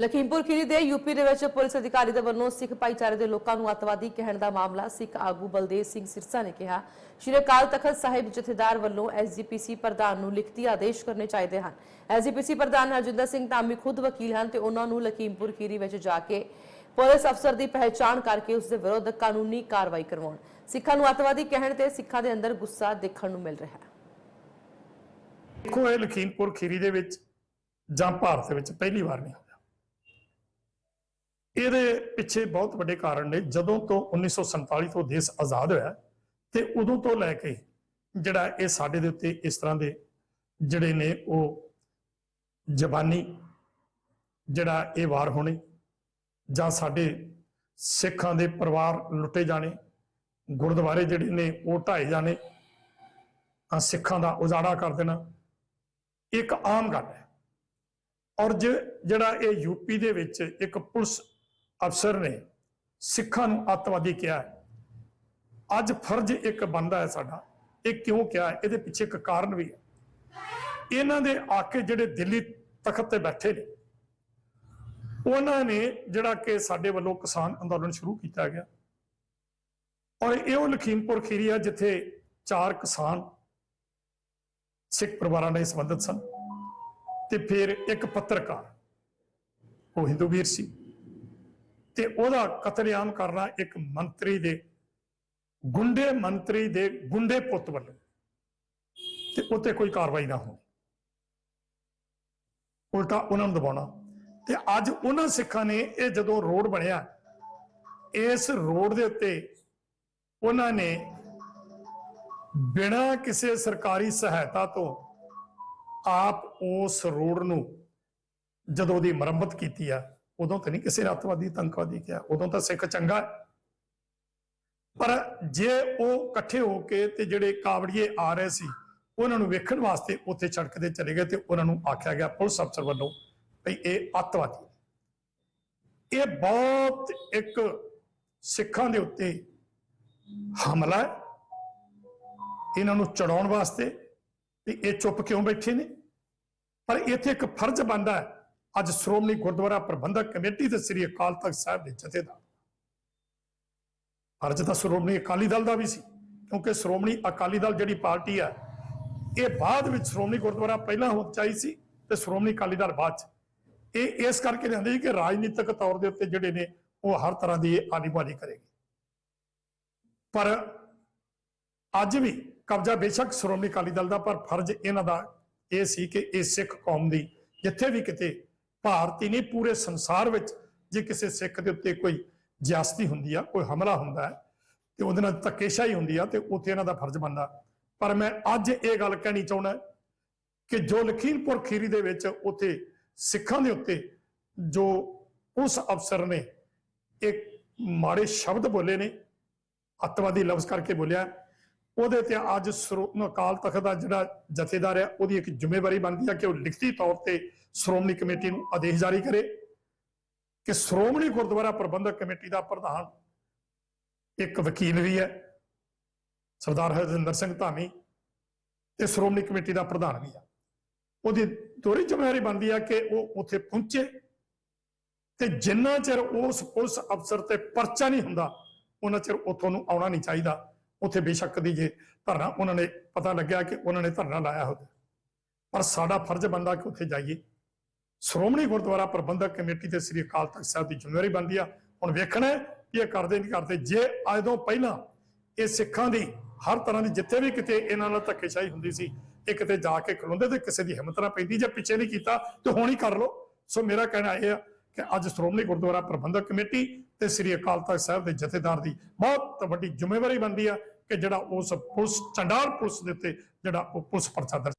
ਲਖੀਮਪੁਰ ਖੀਰੀ ਦੇ ਯੂਪੀ ਦੇ ਵਿੱਚ ਪੁਲਿਸ ਅਧਿਕਾਰੀ ਦੇ ਵੱਲੋਂ ਸਿੱਖ ਭਾਈਚਾਰੇ ਦੇ ਲੋਕਾਂ ਨੂੰ ਅੱਤਵਾਦੀ ਕਹਿਣ ਦਾ ਮਾਮਲਾ ਸਿੱਖ ਆਗੂ ਬਲਦੇਵ ਸਿੰਘ ਸਿਰਸਾ ਨੇ ਕਿਹਾ। ਸ਼੍ਰੀ ਅਕਾਲ ਤਖਤ ਸਾਹਿਬ ਜਥੇਦਾਰ ਵੱਲੋਂ ਐਸਜੀਪੀਸੀ ਪ੍ਰਧਾਨ ਨੂੰ ਲਿਖਤੀ ਆਦੇਸ਼ ਕਰਨੇ ਚਾਹੀਦੇ ਹਨ। ਐਸਜੀਪੀਸੀ ਪ੍ਰਧਾਨ ਹਰਜਿੰਦਰ ਸਿੰਘ ਧਾਮੀ ਖੁਦ ਵਕੀਲ ਹਨ ਤੇ ਉਹਨਾਂ ਨੂੰ ਲਖੀਮਪੁਰ ਖੀਰੀ ਵਿੱਚ ਜਾ ਕੇ ਪੁਲਿਸ ਅਫਸਰ ਦੀ ਪਹਿਚਾਣ ਕਰਕੇ ਉਸ ਦੇ ਵਿਰੁੱਧ ਕਾਨੂੰਨੀ ਕਾਰਵਾਈ ਕਰਵਾਉਣ। ਸਿੱਖਾਂ ਨੂੰ ਅੱਤਵਾਦੀ ਕਹਿਣ ਤੇ ਸਿੱਖਾਂ ਦੇ ਅੰਦਰ ਗੁੱਸਾ ਦੇਖਣ ਨੂੰ ਮਿਲ ਰਿਹਾ ਹੈ। ਦੇਖੋ, ਇਹ ਲਖੀਮਪੁਰ ਖੀਰੀ ਦੇ ਵਿੱਚ ਜਾਂ ਭਾਰਤ ਵਿੱਚ ਪਹਿਲੀ ਵਾਰ ਨਹੀਂ। ਇਹਦੇ ਪਿੱਛੇ ਬਹੁਤ ਵੱਡੇ ਕਾਰਨ ਨੇ। ਜਦੋਂ ਤੋਂ 1947 ਤੋਂ ਦੇਸ਼ ਆਜ਼ਾਦ ਹੋਇਆ ਤੇ ਉਦੋਂ ਤੋਂ ਲੈ ਕੇ ਜਿਹੜਾ ਇਹ ਸਾਡੇ ਦੇ ਉੱਤੇ ਇਸ ਤਰ੍ਹਾਂ ਦੇ ਜਿਹੜੇ ਨੇ ਉਹ ਜ਼ਬਾਨੀ ਜਿਹੜਾ ਇਹ ਵਾਰ ਹੋਣੇ ਜਾਂ ਸਾਡੇ ਸਿੱਖਾਂ ਦੇ ਪਰਿਵਾਰ ਲੁੱਟੇ ਜਾਣੇ, ਗੁਰਦੁਆਰੇ ਜਿਹੜੇ ਨੇ ਉਹ ਢਾਏ ਜਾਣੇ, ਤਾਂ ਸਿੱਖਾਂ ਦਾ ਉਜਾੜਾ ਕਰ ਦੇਣਾ ਇੱਕ ਆਮ ਗੱਲ ਹੈ। ਔਰ ਜੇ- ਜਿਹੜਾ ਇਹ ਯੂਪੀ ਦੇ ਵਿੱਚ ਇੱਕ ਪੁਲਿਸ ਅਫਸਰ ਨੇ ਸਿੱਖਾਂ ਨੂੰ ਅੱਤਵਾਦੀ ਕਿਹਾ ਹੈ। ਅੱਜ ਫਰਜ਼ ਇੱਕ ਬੰਦਾ ਹੈ ਸਾਡਾ। ਇਹ ਕਿਉਂ ਕਿਹਾ ਇਹਦੇ ਪਿੱਛੇ ਇੱਕ ਕਾਰਨ ਵੀ ਹੈ। ਇਹਨਾਂ ਦੇ ਆਕੇ ਜਿਹੜੇ ਦਿੱਲੀ ਤਖਤ ਤੇ ਬੈਠੇ ਨੇ, ਉਹਨਾਂ ਨੇ ਜਿਹੜਾ ਕਿ ਸਾਡੇ ਵੱਲੋਂ ਕਿਸਾਨ ਅੰਦੋਲਨ ਸ਼ੁਰੂ ਕੀਤਾ ਗਿਆ। ਔਰ ਇਹ ਉਹ ਲਖੀਮਪੁਰ ਖੀਰੀ ਹੈ ਜਿੱਥੇ ਚਾਰ ਕਿਸਾਨ ਸਿੱਖ ਪਰਿਵਾਰਾਂ ਨਾਲ ਸੰਬੰਧਿਤ ਸਨ ਤੇ ਫਿਰ ਇੱਕ ਪੱਤਰਕਾਰ, ਉਹ ਹਿੰਦੂ ਵੀਰ ਸੀ। ਤੇ ਉਹਦਾ ਕਤਲੇਆਮ ਕਰਨਾ ਇੱਕ ਮੰਤਰੀ ਦੇ ਗੁੰਡੇ ਮੰਤਰੀ ਦੇ ਗੁੰਡੇ ਪੁੱਤ ਵੱਲੋਂ। ਤੇ ਉੱਤੇ ਕੋਈ ਕਾਰਵਾਈ ਨਾ ਹੋਣੀ ਉਲਟਾ ਉਹਨਾਂ ਨੂੰ ਦਬਾਉਣਾ। ਤੇ ਅੱਜ ਉਹਨਾਂ ਸਿੱਖਾਂ ਨੇ ਇਹ ਜਦੋਂ ਰੋਡ ਬਣਿਆ, ਇਸ ਰੋਡ ਦੇ ਉੱਤੇ ਉਹਨਾਂ ਨੇ ਬਿਨਾਂ ਕਿਸੇ ਸਰਕਾਰੀ ਸਹਾਇਤਾ ਤੋਂ ਆਪ ਉਸ ਰੋਡ ਨੂੰ ਜਦੋਂ ਦੀ ਮੁਰੰਮਤ ਕੀਤੀ ਆ ਉਦੋਂ ਤਾਂ ਨਹੀਂ ਕਿਸੇ ਨੇ ਅੱਤਵਾਦੀ ਤੰਕਵਾਦੀ ਕਿਹਾ, ਉਦੋਂ ਤਾਂ ਸਿੱਖ ਚੰਗਾ ਹੈ। ਪਰ ਜੇ ਉਹ ਇਕੱਠੇ ਹੋ ਕੇ ਤੇ ਜਿਹੜੇ ਕਾਵੜੀਏ ਆ ਰਹੇ ਸੀ, ਉਹਨਾਂ ਨੂੰ ਵੇਖਣ ਵਾਸਤੇ ਉੱਥੇ ਸੜਕ ਤੇ ਚਲੇ ਗਏ ਤੇ ਉਹਨਾਂ ਨੂੰ ਆਖਿਆ ਗਿਆ ਪੁਲਿਸ ਅਫਸਰ ਵੱਲੋਂ ਭਈ ਇਹ ਅੱਤਵਾਦੀ ਇਹ ਬਹੁਤ ਇੱਕ ਸਿੱਖਾਂ ਦੇ ਉੱਤੇ ਹਮਲਾ ਹੈ। ਇਹਨਾਂ ਨੂੰ ਚੜਾਉਣ ਵਾਸਤੇ ਤੇ ਇਹ ਚੁੱਪ ਕਿਉਂ ਬੈਠੇ ਨੇ? ਪਰ ਇੱਥੇ ਇੱਕ ਫਰਜ਼ ਬਣਦਾ ਹੈ ਅੱਜ ਸ਼੍ਰੋਮਣੀ ਗੁਰਦੁਆਰਾ ਪ੍ਰਬੰਧਕ ਕਮੇਟੀ ਤੇ ਸ੍ਰੀ ਅਕਾਲ ਤਖਤ ਸਾਹਿਬ ਦੇ ਜਥੇਦਾਰ। ਫਰਜ਼ ਤਾਂ ਸ਼੍ਰੋਮਣੀ ਅਕਾਲੀ ਦਲ ਦਾ ਵੀ ਸੀ, ਕਿਉਂਕਿ ਸ਼੍ਰੋਮਣੀ ਅਕਾਲੀ ਦਲ ਜਿਹੜੀ ਪਾਰਟੀ ਹੈ ਇਹ ਬਾਅਦ ਵਿੱਚ ਸ਼੍ਰੋਮਣੀ ਗੁਰਦੁਆਰਾ ਪਹਿਲਾਂ ਹੋ ਚਾਹੀ ਸੀ ਤੇ ਸ਼੍ਰੋਮਣੀ ਅਕਾਲੀ ਦਲ ਬਾਅਦ ਚ। ਇਹ ਇਸ ਕਰਕੇ ਲਿਆਂਦੇ ਸੀ ਕਿ ਰਾਜਨੀਤਿਕ ਤੌਰ ਦੇ ਉੱਤੇ ਜਿਹੜੇ ਨੇ, ਉਹ ਹਰ ਤਰ੍ਹਾਂ ਦੀ ਆਲੀਬਾਲੀ ਕਰੇਗੀ। ਪਰ ਅੱਜ ਵੀ ਕਬਜ਼ਾ ਬੇਸ਼ੱਕ ਸ਼੍ਰੋਮਣੀ ਅਕਾਲੀ ਦਲ ਦਾ, ਪਰ ਫਰਜ਼ ਇਹਨਾਂ ਦਾ ਇਹ ਸੀ ਕਿ ਇਹ ਸਿੱਖ ਕੌਮ ਦੀ, ਜਿੱਥੇ ਵੀ ਕਿਤੇ ਭਾਰਤੀ ਨਹੀਂ, ਪੂਰੇ ਸੰਸਾਰ ਵਿੱਚ ਜੇ ਕਿਸੇ ਸਿੱਖ ਦੇ ਉੱਤੇ ਕੋਈ ਜਿਆਸਤੀ ਹੁੰਦੀ ਆ, ਕੋਈ ਹਮਲਾ ਹੁੰਦਾ ਹੈ, ਤੇ ਉਹਦੇ ਨਾਲ ਧੱਕੇਸ਼ਾਹੀ ਹੁੰਦੀ ਆ, ਤੇ ਉੱਥੇ ਇਹਨਾਂ ਦਾ ਫਰਜ਼ ਬਣਦਾ। ਪਰ ਮੈਂ ਅੱਜ ਇਹ ਗੱਲ ਕਹਿਣੀ ਚਾਹੁੰਦਾ ਕਿ ਜੋ ਲਖੀਮਪੁਰ ਖੀਰੀ ਦੇ ਵਿੱਚ ਉੱਥੇ ਸਿੱਖਾਂ ਦੇ ਉੱਤੇ ਜੋ ਉਸ ਅਫਸਰ ਨੇ ਇੱਕ ਮਾੜੇ ਸ਼ਬਦ ਬੋਲੇ ਨੇ, ਅੱਤਵਾਦੀ ਲਫ਼ਜ਼ ਕਰਕੇ ਬੋਲਿਆ ਉਹਦੇ ਤੇ ਅੱਜ ਸਰੋ- ਅਕਾਲ ਤਖਤ ਦਾ ਜਿਹੜਾ ਜਥੇਦਾਰ ਹੈ, ਉਹਦੀ ਇੱਕ ਜ਼ਿੰਮੇਵਾਰੀ ਬਣਦੀ ਹੈ ਕਿ ਉਹ ਲਿਖਤੀ ਤੌਰ ਤੇ ਸ਼੍ਰੋਮਣੀ ਕਮੇਟੀ ਨੂੰ ਆਦੇਸ਼ ਜਾਰੀ ਕਰੇ ਕਿ ਸ਼੍ਰੋਮਣੀ ਗੁਰਦੁਆਰਾ ਪ੍ਰਬੰਧਕ ਕਮੇਟੀ ਦਾ ਪ੍ਰਧਾਨ ਇੱਕ ਵਕੀਲ ਵੀ ਹੈ, ਸਰਦਾਰ ਹਰਜਿੰਦਰ ਸਿੰਘ ਧਾਮੀ, ਤੇ ਸ਼੍ਰੋਮਣੀ ਕਮੇਟੀ ਦਾ ਪ੍ਰਧਾਨ ਵੀ ਹੈ। ਉਹਦੀ ਦੋਹਰੀ ਜ਼ਿੰਮੇਵਾਰੀ ਬਣਦੀ ਹੈ ਕਿ ਉਹ ਉੱਥੇ ਪਹੁੰਚੇ ਤੇ ਜਿੰਨਾ ਚਿਰ ਉਸ ਪੁਲਿਸ ਅਫਸਰ ਤੇ ਪਰਚਾ ਨਹੀਂ ਹੁੰਦਾ, ਉਹਨਾਂ ਚਿਰ ਉੱਥੋਂ ਨੂੰ ਆਉਣਾ ਨਹੀਂ ਚਾਹੀਦਾ। ਉੱਥੇ ਬੇਸ਼ੱਕ ਦੀ ਜੇ ਧਰਨਾ ਉਹਨਾਂ ਨੇ ਪਤਾ ਲੱਗਿਆ ਕਿ ਉਹਨਾਂ ਨੇ ਧਰਨਾ ਲਾਇਆ ਹੋਵੇ। ਪਰ ਸਾਡਾ ਫਰਜ਼ ਬੰਦਾ ਕਿ ਉੱਥੇ ਜਾਈਏ। ਸ਼੍ਰੋਮਣੀ ਗੁਰਦੁਆਰਾ ਪ੍ਰਬੰਧਕ ਕਮੇਟੀ ਤੇ ਸ੍ਰੀ ਅਕਾਲ ਤਖਤ ਸਾਹਿਬ ਦੀ ਜ਼ਿੰਮੇਵਾਰੀ ਬਣਦੀ ਆ। ਹੁਣ ਵੇਖਣਾ ਹੈ ਕਿ ਇਹ ਕਰਦੇ ਨਹੀਂ ਕਰਦੇ। ਜੇ ਅੱਜ ਤੋਂ ਪਹਿਲਾਂ ਇਹ ਸਿੱਖਾਂ ਦੀ ਹਰ ਤਰ੍ਹਾਂ ਦੀ ਜਿੱਥੇ ਵੀ ਕਿਤੇ ਇਹਨਾਂ ਨਾਲ ਧੱਕੇਸ਼ਾਹੀ ਹੁੰਦੀ ਸੀ, ਇਹ ਕਿਤੇ ਜਾ ਕੇ ਖਲੋਂਦੇ ਤੇ ਕਿਸੇ ਦੀ ਹਿੰਮਤ ਨਾ ਪੈਂਦੀ ਜੇ ਪਿੱਛੇ ਨਹੀਂ ਕੀਤਾ, ਤੇ ਹੁਣ ਹੀ ਕਰ ਲਓ। ਸੋ ਮੇਰਾ ਕਹਿਣਾ ਇਹ ਆ ਕਿ ਅੱਜ ਸ਼੍ਰੋਮਣੀ ਗੁਰਦੁਆਰਾ ਪ੍ਰਬੰਧਕ ਕਮੇਟੀ ਤੇ ਸ੍ਰੀ ਅਕਾਲ ਤਖਤ ਸਾਹਿਬ ਦੇ ਜਥੇਦਾਰ ਦੀ ਬਹੁਤ ਵੱਡੀ ਜ਼ਿੰਮੇਵਾਰੀ ਬਣਦੀ ਆ। ਕਿ ਜਿਹੜਾ ਉਸ ਪੁਲਿਸ ਚੰਡਾਲ ਪੁਲਿਸ ਦੇ ਉੱਤੇ ਜਿਹੜਾ ਉਹ ਪੁਲਿਸ ਪਰਚਾ ਦਰਜ